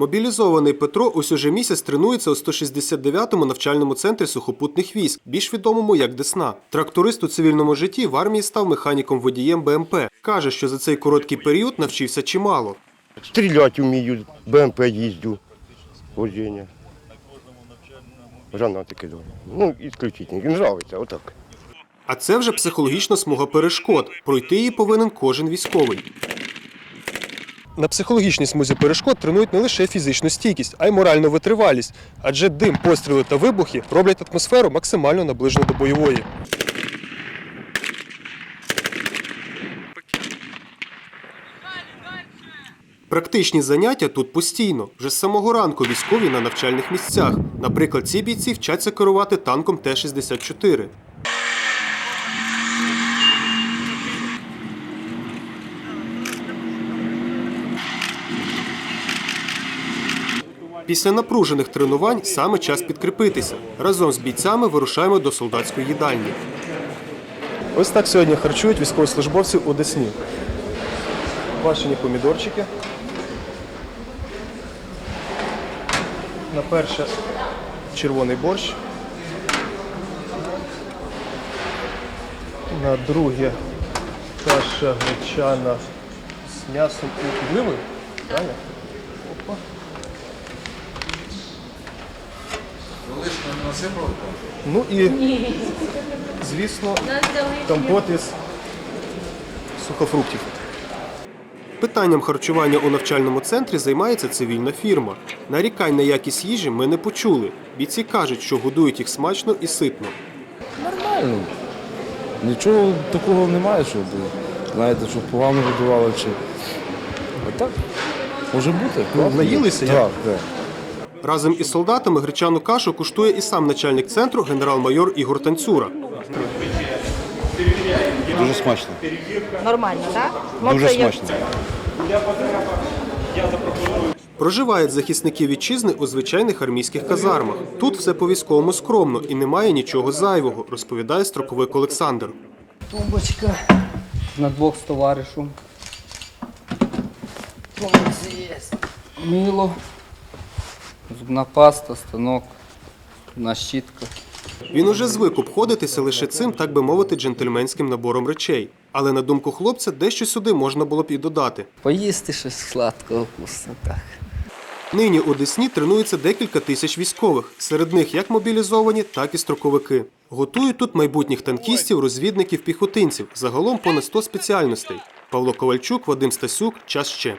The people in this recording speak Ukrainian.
Мобілізований Петро ось уже місяць тренується у 169-му навчальному центрі сухопутних військ, більш відомому як Десна. Тракторист у цивільному житті в армії став механіком-водієм БМП. Каже, що за цей короткий період навчився чимало. Стріляти вмію, БМП їздю, вождення. Гранати кидаю. Ну, ісключительно. Він нравиться, отак. А це вже психологічна смуга перешкод. Пройти її повинен кожен військовий. На психологічній смузі перешкод тренують не лише фізичну стійкість, а й моральну витривалість, адже дим, постріли та вибухи роблять атмосферу максимально наближену до бойової. Практичні заняття тут постійно. Вже з самого ранку військові на навчальних місцях. Наприклад, ці бійці вчаться керувати танком Т-64. Після напружених тренувань саме час підкріпитися. Разом з бійцями вирушаємо до солдатської їдальні. Ось так сьогодні харчують військовослужбовців у Десні. Квашені помідорчики. На перше червоний борщ. На друге каша гречана з м'ясом і підливою. Правильно? Ну і, звісно, компот із сухофруктів. Питанням харчування у навчальному центрі займається цивільна фірма. Нарікань на якість їжі ми не почули. Бійці кажуть, що годують їх смачно і ситно. Нормально. Нічого такого немає, щоб знаєте, щоб погано годували чи. А так, може бути. класно. наїлися, як? Так, так. Разом із солдатами гречану кашу куштує і сам начальник центру генерал-майор Ігор Танцюра. Дуже смачно. Нормально, так? Дуже смачно. Проживають захисники вітчизни у звичайних армійських казармах. Тут все по-військовому скромно і немає нічого зайвого, розповідає строковик Олександр. Тумбочка на двох з товаришем. Мило, зубна паста, станок, на щітка. Він уже звик обходитися лише цим, так би мовити, джентльменським набором речей. Але на думку хлопця, дещо сюди можна було б і додати. Поїсти щось сладкого вкусно, так. Нині у Десні тренується декілька тисяч військових. Серед них як мобілізовані, так і строковики. Готують тут майбутніх танкістів, розвідників, піхотинців. Загалом понад 100 спеціальностей. Павло Ковальчук, Вадим Стасюк. Час ще.